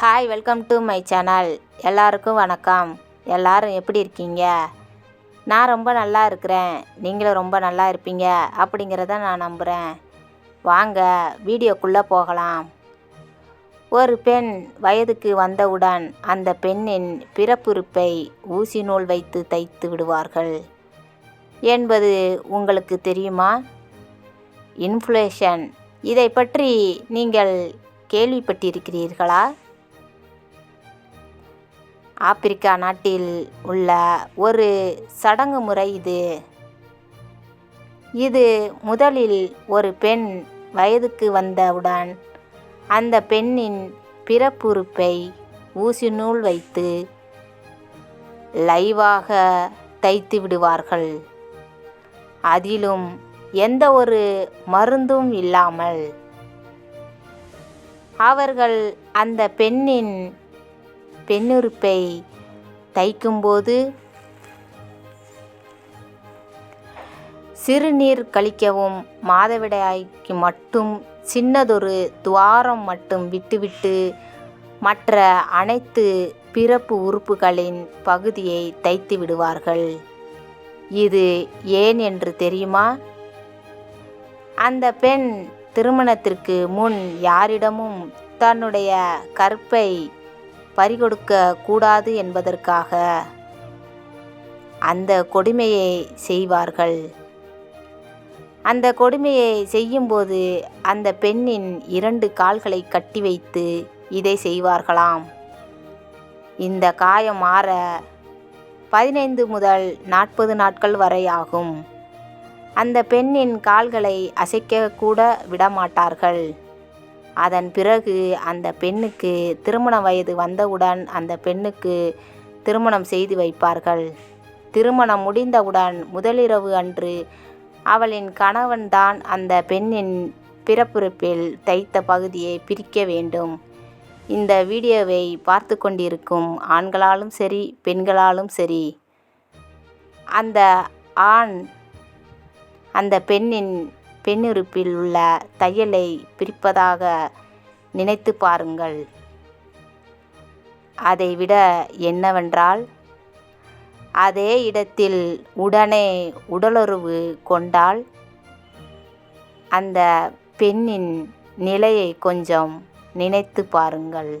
Hi welcome to my channel எல்லாருக்கும் வணக்கம். எல்லாரும் எப்படி இருக்கீங்க? நான் ரொம்ப நல்லா இருக்கிறேன். நீங்களும் ரொம்ப நல்லா இருப்பீங்க அப்படிங்கிறத நான் நம்புகிறேன் வாங்க வீடியோக்குள்ளே போகலாம். ஒரு பெண் வயதுக்கு வந்தவுடன் அந்த பெண்ணின் பிறப்புறுப்பை ஊசி நூல் வைத்து தைத்து விடுவார்கள். என்பது உங்களுக்கு தெரியுமா? இன்ஃப்ளேஷன் இதை பற்றி நீங்கள் கேள்விப்பட்டிருக்கிறீர்களா? ஆப்பிரிக்கா நாட்டில் உள்ள ஒரு சடங்கு முறை இது. இது முதலில் ஒரு பெண் வயதுக்கு வந்தவுடன் அந்த பெண்ணின் பிறப்புறுப்பை ஊசி நூல் வைத்து லைவாக தைத்து விடுவார்கள். அதிலும் எந்த ஒரு மருந்தும் இல்லாமல் அவர்கள் அந்த பெண்ணின் பெண்ணுறுப்பை தைக்கும்போது சிறுநீர் கழிக்கவும் மாதவிடாய்க்கு மட்டும் சின்னதொரு துவாரம் மட்டும் விட்டுவிட்டு மற்ற அனைத்து பிறப்பு உறுப்புகளின் பகுதியை தைத்து விடுவார்கள். இது ஏன் என்று தெரியுமா? அந்த பெண் திருமணத்திற்கு முன் யாரிடமும் தன்னுடைய கற்பை பறிகொடுக்க கூடாது என்பதற்காக. அந்த கொடுமையை செய்வார்கள். அந்த கொடுமையை செய்யும்போது அந்த பெண்ணின் இரண்டு கால்களை கட்டி வைத்து இதை செய்வார்களாம். இந்த காயம் மாற பதினைந்து முதல் நாற்பது நாட்கள் வரை ஆகும். அந்த பெண்ணின் கால்களை அசைக்க கூட விடமாட்டார்கள். அதன் பிறகு அந்த பெண்ணுக்கு திருமண வயது வந்தவுடன் அந்த பெண்ணுக்கு திருமணம் செய்து வைப்பார்கள். திருமணம் முடிந்தவுடன் முதலிரவு அன்று அவளின் கணவன்தான் அந்த பெண்ணின் பிறப்புறுப்பில் தைத்த பகுதியை பிரிக்க வேண்டும். இந்த வீடியோவை பார்த்து கொண்டிருக்கும் ஆண்களாலும் சரி பெண்களாலும் சரி அந்த ஆண் அந்த பெண்ணின் பெண்ணுறுப்பில் உள்ள தையலை பிரிப்பதாக நினைத்து பாருங்கள். அதைவிட என்னவென்றால் அதே இடத்தில் உடனே உடலுறவு கொண்டால் அந்த பெண்ணின் நிலையை கொஞ்சம் நினைத்து பாருங்கள்.